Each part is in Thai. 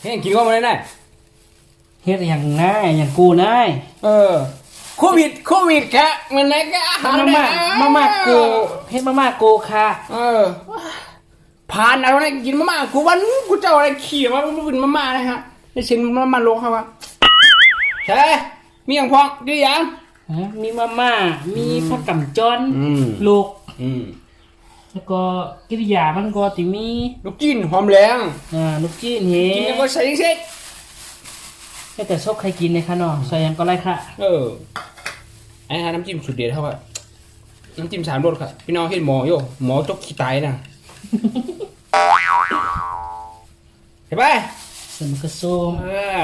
เฮ้ยกินก็มาได้ได้เฮ็ดอย่างง่ายอย่างกูง่ายเออโควิดโควิดแกะมันไหนแกะอาหารมาม่ามาม่ากูเฮ็ดมาม่ากูค่ะ เออผ่านอะไรนะกินมาม่ากูวันกูจะเอาอะไรขี่มามันเป็นมาม่านะฮะไอ้ชิ้นมาม่าลงครับวะใช่มีอย่างพองดีอย่างฮะมีมาม่ามีผักกำจ้อนอืมลูกอืม แล้วก็กิริยามันก็ติมีลูกจิ้นหอมแรงอ่าลูกจีนเฮ็กินแล้วดก็ใส่เส้นให้แต่ชอบใครกินในค่ะเนาะใส่หยังก็ไรค่ะ เออไอ้ฮะน้ำจิ้มสุดเด็ดเท่ากับน้ำจิ้มสามรสครับพี่น้องเห็นหมอโยหมอจกขี้ตายนะเห็นปะใส่มะกระส้มเออ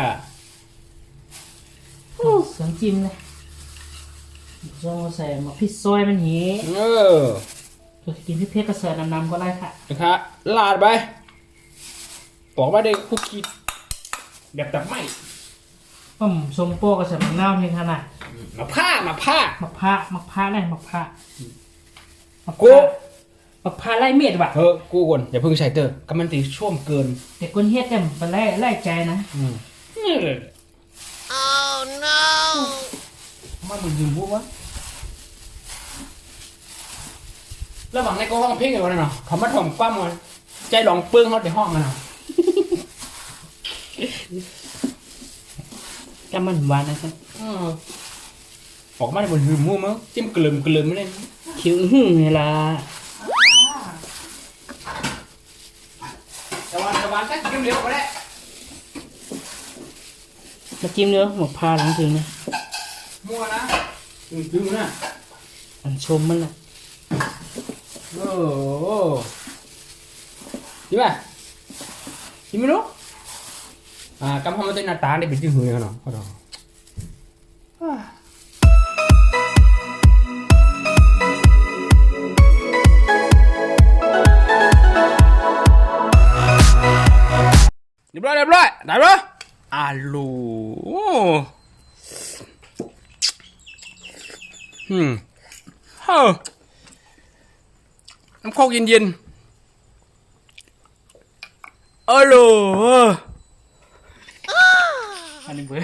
เสียงจิ้มเลยส้มก็ใส่มะพริกซอยมันเฮ็ดเออ ก็กินพริกเผ็ดก็ใส่น้ำน้ำก็ไรค่ะ นะครับลาดไปบอกว่าได้คุกกี้แบบตับไหมต้มส้มโป้ก็ใส่มะนาวเพียงขนาดมาผ้ามาผ้ามักพร้ามักพร้าได้มักพร้ามักพกูร้ามักพร้าไล่เมียดว่ะเฮ้ยกูก่อนอย่าเพิ่งใส่เตอร์กำมันตีช่วมเกินแต่คนเฮ็ดเนี่ยมันไล่ไล่ใจนะอืมมาบุญยืมบุวะ ระหว่างในก็ห้องเพลงอยู่วันนั้นเนาะเขามาถ่อมปั้มมันใจหลองเปื้องเขาในห้องมันเนาะก็มันหวานนะครับเออออกมาในบนหืมมูมั้งจิ้มกลืมกลืมไม่ได้คิวอื้อหือเวลาแต่วันแต่วันแค่กินเร็วก็ได้มาจิ้มเนื้อหมกพร้าหลังถึงเนี่ยมั่วนะถึงถึงนะอันชมมันแหละ โอ้โหดีป่ะดีไม่รู้อ่ากำพามาเต้นหน้าตาได้เป็นจื้อหือกั อ้อมเฮ้อน้ำโคกเย็นๆอร่อยอันนี้เบื่อ